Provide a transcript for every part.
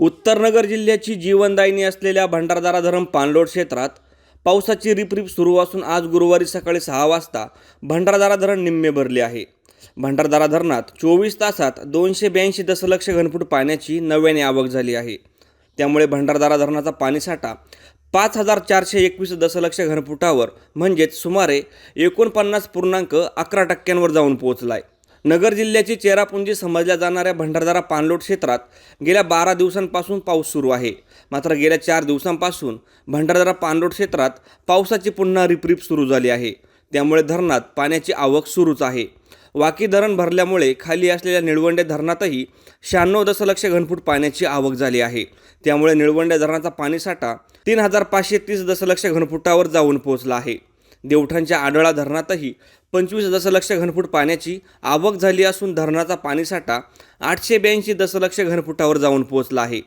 उत्तरनगर जिल्ह्याची जीवनदायिनी असलेल्या भंडारदारा धरण पाणलोट क्षेत्रात पावसाची रिपरिप सुरू असून आज गुरुवारी सकाळी सहा वाजता भंडारदारा धरण निम्मे भरले आहे. भंडारदारा धरणात चोवीस तासात दोनशे ब्याऐंशी दशलक्ष घनफूट पाण्याची नव्याने आवक झाली आहे. त्यामुळे भंडारदारा धरणाचा पाणीसाठा पाच हजार चारशे एकवीस दशलक्ष घनफुटावर म्हणजेच सुमारे एकोणपन्नास पूर्णांक अकरा टक्क्यांवर जाऊन पोहोचला आहे नगर जिल्ह्याची चेरापुंजी समजल्या जाणाऱ्या भंडारदारा पाणलोट क्षेत्रात गेल्या बारा दिवसांपासून पाऊस सुरू आहे. मात्र गेल्या चार दिवसांपासून भंडारदारा पाणलोट क्षेत्रात पावसाची पुन्हा रिपरिप सुरू झाली आहे. त्यामुळे धरणात पाण्याची आवक सुरूच आहे. वाकी धरण भरल्यामुळे खाली असलेल्या निळवंडे धरणातही शहाण्णव दशलक्ष घनफूट पाण्याची आवक झाली आहे. त्यामुळे निळवंडे धरणाचा पाणीसाठा तीन हजार पाचशे तीस दशलक्ष घनफुटावर जाऊन पोहोचला आहे. देवठांच्या आडळा धरणातही पंचवीस दशलक्ष घनफूट पाण्याची आवक झाली असून धरणाचा पाणीसाठा आठशे ब्याऐंशी दशलक्ष घनफुटावर जाऊन पोहोचला आहे.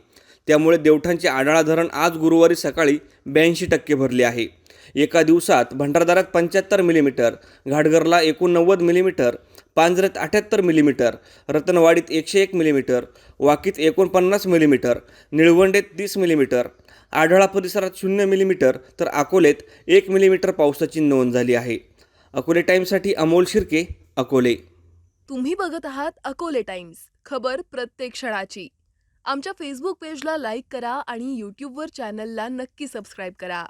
त्यामुळे देवठांचे आढळा धरण आज गुरुवारी सकाळी ब्याऐंशी टक्के भरले आहे. एका दिवसात भंडारदारात पंच्याहत्तर मिलीमीटर घाटघरला एकोणनव्वद मिलीमीटर पांजरेत अठ्याहत्तर मिलीमीटर रतनवाडीत एकशे एक मिलीमीटर वाकीत एकोणपन्नास मिलीमीटर निळवंडेत तीस मिलीमीटर आढळा परिसरात शून्य मिलीमीटर तर अकोलेत एक मिलीमीटर पावसाची नोंद झाली आहे. अकोले टाईम्ससाठी अमोल शिर्के अकोले. तुम्ही बघत आहात अकोले टाइम्स खबर प्रत्येक क्षणाची. आमच्या फेसबुक पेजला लाईक करा आणि यूट्यूबवर चॅनलला नक्की सबस्क्राईब करा.